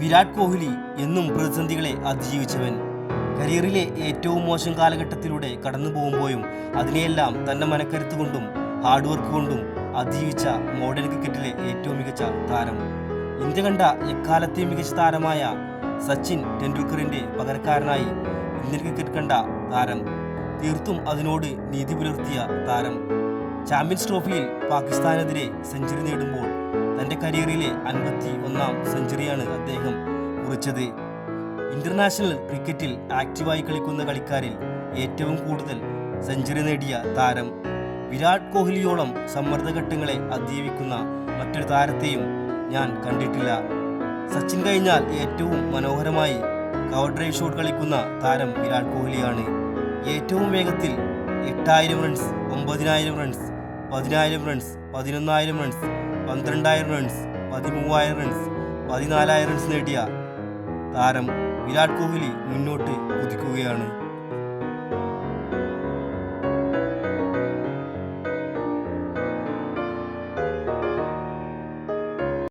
വിരാട് കോഹ്ലി എന്നും പ്രതിസന്ധികളെ അതിജീവിച്ചവൻ. കരിയറിലെ ഏറ്റവും മോശം കാലഘട്ടത്തിലൂടെ കടന്നു പോകുമ്പോഴും അതിനെയെല്ലാം തന്റെ മനക്കരുത്ത് കൊണ്ടും ഹാർഡ് വർക്ക് കൊണ്ടും അതിജീവിച്ച മോഡേൺ ക്രിക്കറ്റിലെ ഏറ്റവും മികച്ച താരം. ഇന്ത്യ കണ്ട എക്കാലത്തെയും മികച്ച താരമായ സച്ചിൻ ടെണ്ടുൽക്കറിന്റെ പകരക്കാരനായി ഇന്ത്യൻ ക്രിക്കറ്റ് കണ്ട താരം. തീർത്തും അതിനോട് നീതി പുലർത്തിയ താരം. ചാമ്പ്യൻസ് ട്രോഫിയിൽ പാകിസ്ഥാനെതിരെ സെഞ്ചുറി നേടുമ്പോൾ കരിയറിലെ അൻപത്തി ഒന്നാം സെഞ്ചുറിയാണ് അദ്ദേഹം കുറിച്ചത്. ഇന്റർനാഷണൽ ക്രിക്കറ്റിൽ ആക്റ്റീവായി കളിക്കുന്ന കളിക്കാരിൽ ഏറ്റവും കൂടുതൽ സെഞ്ചുറി നേടിയ താരം. വിരാട് കോഹ്ലിയോളം സമ്മർദ്ദഘട്ടങ്ങളെ അതിജീവിക്കുന്ന മറ്റൊരു താരത്തെയും ഞാൻ കണ്ടിട്ടില്ല. സച്ചിൻ കഴിഞ്ഞാൽ ഏറ്റവും മനോഹരമായി കവർ ഡ്രൈവ് ഷോട്ട് കളിക്കുന്ന താരം വിരാട് കോഹ്ലിയാണ്. ഏറ്റവും വേഗത്തിൽ എട്ടായിരം റൺസ് ഒമ്പതിനായിരം റൺസ് പതിനായിരം റൺസ് പതിനൊന്നായിരം റൺസ് പന്ത്രണ്ടായിരം റൺസ് പതിമൂവായിരം റൺസ് പതിനാലായിരം റൺസ് നേടിയ താരം വിരാട് കോഹ്ലി മുന്നോട്ട് കുതിക്കുകയാണ്.